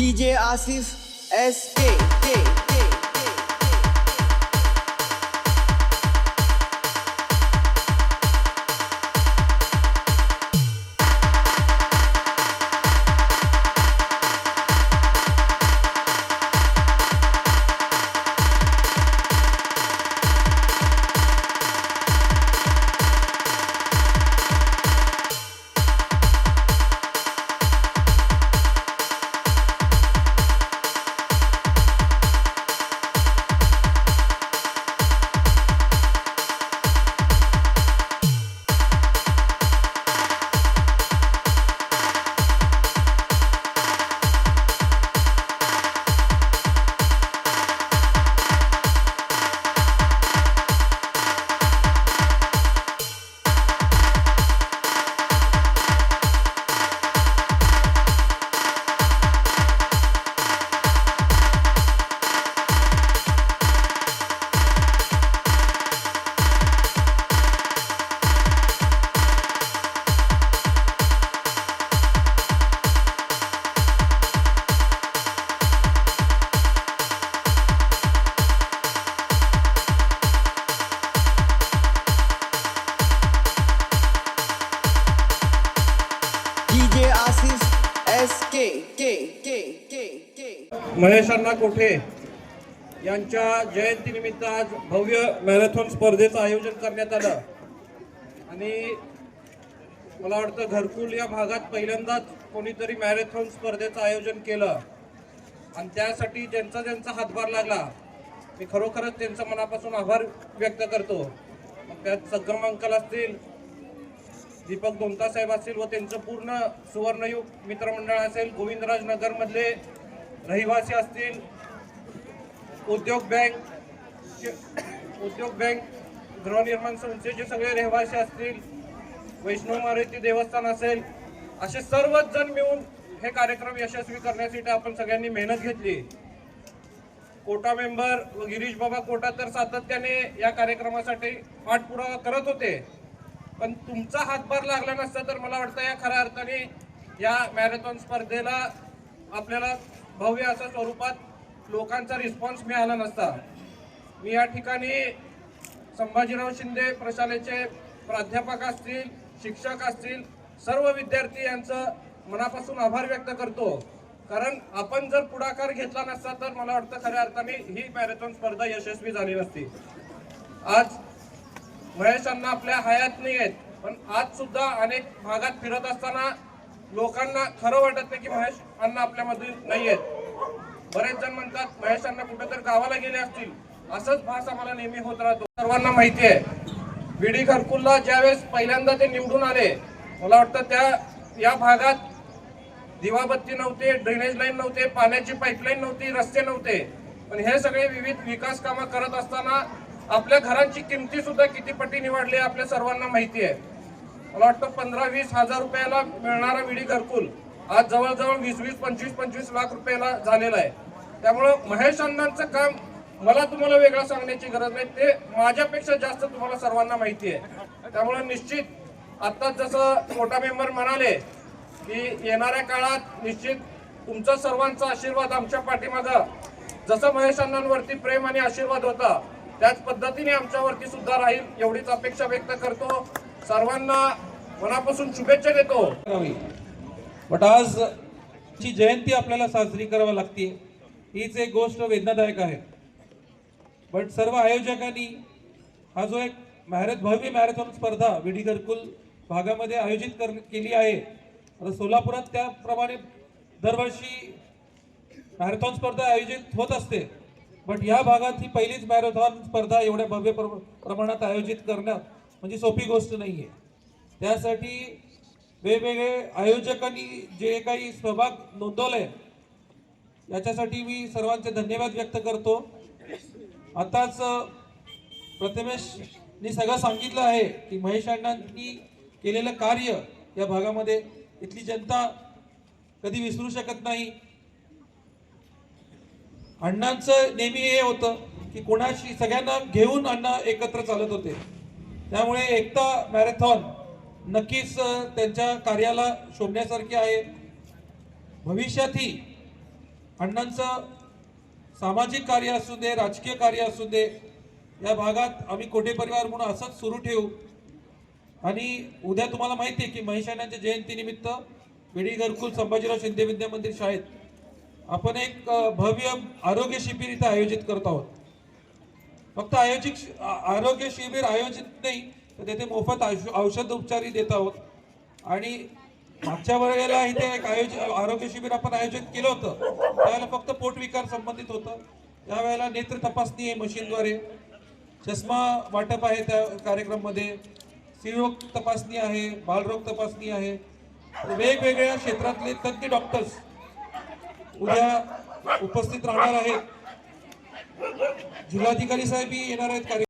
DJ Asif SK. K, K, Mahesh Anna Kothe? यांच्या जयंतीनिमित्त आज भव्य मॅरेथॉन स्पर्धेचं आयोजन करण्यात आलं. आणि मला वाटतं घरकुल या भागात पहिल्यांदाच कोणीतरी मॅरेथॉन स्पर्धेचं आयोजन केलं. आणि त्यासाठी ज्यांचा ज्यांचा हातभार लागला मी खरोखरच त्यांचा मनापासून आभार व्यक्त करतो. त्यात सग्रम अंकल असतील दीपक दोमता साहेब असतील व त्यांचं पूर्ण सुवर्णयुग मित्रमंडळ असेल गोविंदराज नगरमधले रहिवासी असतील उद्योग बँक उद्योग बँक गृहनिर्माण संस्थेचे सगळे रहिवासी असतील वैष्णव मारुती देवस्थान असेल असे सर्वच जण मिळून हे कार्यक्रम यशस्वी करण्यासाठी आपण सगळ्यांनी मेहनत घेतली. कोटा मेंबर व गिरीश बाबा कोटा तर सातत्याने या कार्यक्रमासाठी पाठपुरावा करत होते. पण तुमचा हातभार लागला नसता तर मला वाटतं या खऱ्या अर्थाने या मॅरेथॉन स्पर्धेला आपल्याला भव्य अशा स्वरूपात लोकांचा रिस्पॉन्स मिळाला नसता. मी या ठिकाणी संभाजीराव शिंदे प्रशालेचे प्राध्यापक असतील शिक्षक असतील सर्व विद्यार्थी यांचं मनापासून आभार व्यक्त करतो. कारण आपण जर पुढाकार घेतला नसता तर मला वाटतं खऱ्या अर्थाने ही मॅरेथॉन स्पर्धा यशस्वी झाली नसती. आज महेश अण्णा आपल्या हयात नाही आहेत पण आज सुद्धा अनेक भागात फिरत असताना लोकांना खरं वाटत नाही की महेश अण्णा आपल्यामध्ये नाही आहेत बरेच जण म्हणतात महेश अण्णा कुठेतरी गावाला गेले असतील. असंच भास आम्हाला नेहमी होत राहतो. सर्वांना माहिती आहे. विडी घरकुलला ज्यावेळेस पहिल्यांदा ते निवडून आले मला वाटतं त्या या भागात दिवाबत्ती नव्हते ड्रेनेज लाईन नव्हते पाण्याची पाईपलाईन नव्हती रस्ते नव्हते. पण हे सगळे विविध विकास कामं करत असताना आपल्या घरांची किमती सुद्धा किती पटी निवडली आहे आपल्या सर्वांना माहिती आहे. मला वाटतं पंधरा वीस हजार रुपयाला मिळणारा विडी घरकुल आज जवळजवळ वीस वीस पंचवीस पंचवीस लाख रुपयाला झालेला आहे. त्यामुळं महेश अण्णांचं काम मला तुम्हाला वेगळं सांगण्याची गरज नाही. ते माझ्यापेक्षा जास्त तुम्हाला सर्वांना माहिती आहे. त्यामुळं निश्चित आत्ताच जसं मोठा मेंबर म्हणाले की येणाऱ्या काळात निश्चित तुमचा सर्वांचा आशीर्वाद आमच्या पाठीमागं. जसं महेश अण्णांवरती प्रेम आणि आशीर्वाद होता त्याच पद्धतीने आमच्यावरती सुद्धा राहील एवढीच अपेक्षा व्यक्त करतो. सर्वांना मनापासून शुभेच्छा देतो. करावी. बट आज ची जयंती आपल्याला साजरी करावी लागते हीच एक गोष्ट वेदनादायक आहे. बट सर्व आयोजकांनी हा जो एक मॅरेथ भव्य मॅरेथॉन स्पर्धा विडी घरकुल भागामध्ये आयोजित कर केली आहे. आता सोलापुरात त्याप्रमाणे दरवर्षी मॅरेथॉन स्पर्धा आयोजित होत असते. बट या भागात ही पहिलीच मॅरेथॉन स्पर्धा एवढ्या भव्य प्र- प्रमाणात आयोजित करण्यात म्हणजे सोपी गोष्ट नाही आहे त्यासाठी वेगवेगळे आयोजकांनी जे काही सहभाग नोंदवलाय याच्यासाठी मी सर्वांचे धन्यवाद व्यक्त करतो. आताच प्रथमेशनी सगळं सांगितलं आहे की महेश अण्णांनी केलेलं कार्य या भागामध्ये इथली जनता कधी विसरू शकत नाही. अण्णांचं नेहमी हे होतं की कोणाशी सगळ्यांना घेऊन अण्णा एकत्र चालत होते. त्यामुळे एकता मॅरेथॉन नक्कीच त्यांच्या कार्याला शोभण्यासारखे आहे. भविष्यातही अण्णांचं सामाजिक कार्य असू दे राजकीय कार्य असू दे या भागात आम्ही कोठे परिवार म्हणून असंच सुरू ठेवू. आणि उद्या तुम्हाला माहिती आहे की महेश अण्णांच्या जयंतीनिमित्त विडी घरकुल संभाजीराव शिंदे विद्या मंदिर शाळेत आपण एक भव्य आरोग्य शिबिर इथं आयोजित करत आहोत. फक्त आयोजित आरोग्य शिबिर आयोजित नाही तर तेथे मोफत औषध उपचारही देत आहोत. आणि मागच्या वेळेला इथे एक आयोजित आरोग्य शिबिर आपण आयोजित केलं होतं. त्यावेळेला फक्त पोटविकार संबंधित होतं. त्यावेळेला नेत्र तपासणी आहे मशीनद्वारे. चष्मा वाटप आहे त्या कार्यक्रममध्ये. स्त्रीरोग तपासणी आहे बालरोग तपासणी आहे. वेगवेगळ्या क्षेत्रातले तज्ज्ञ डॉक्टर्स उद्या उपस्थित राहणार आहेत. जिल्हाधिकारी साहेबही येणार आहेत.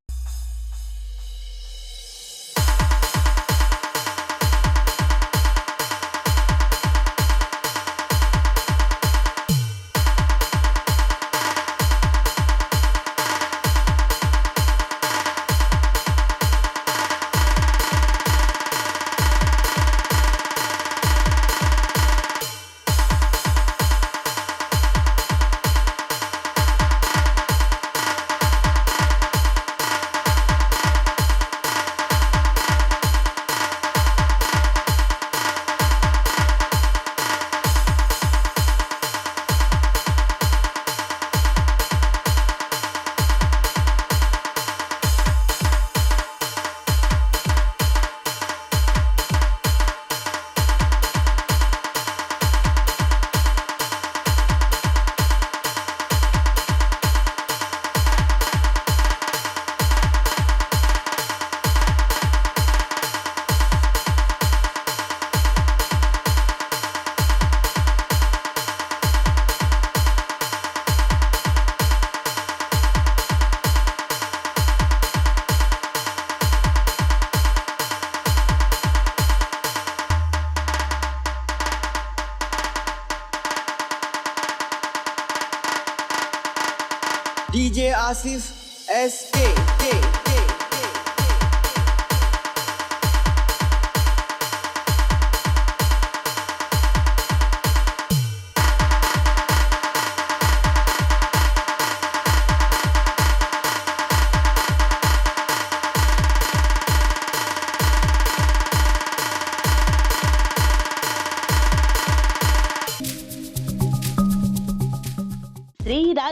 DJ Asif SK.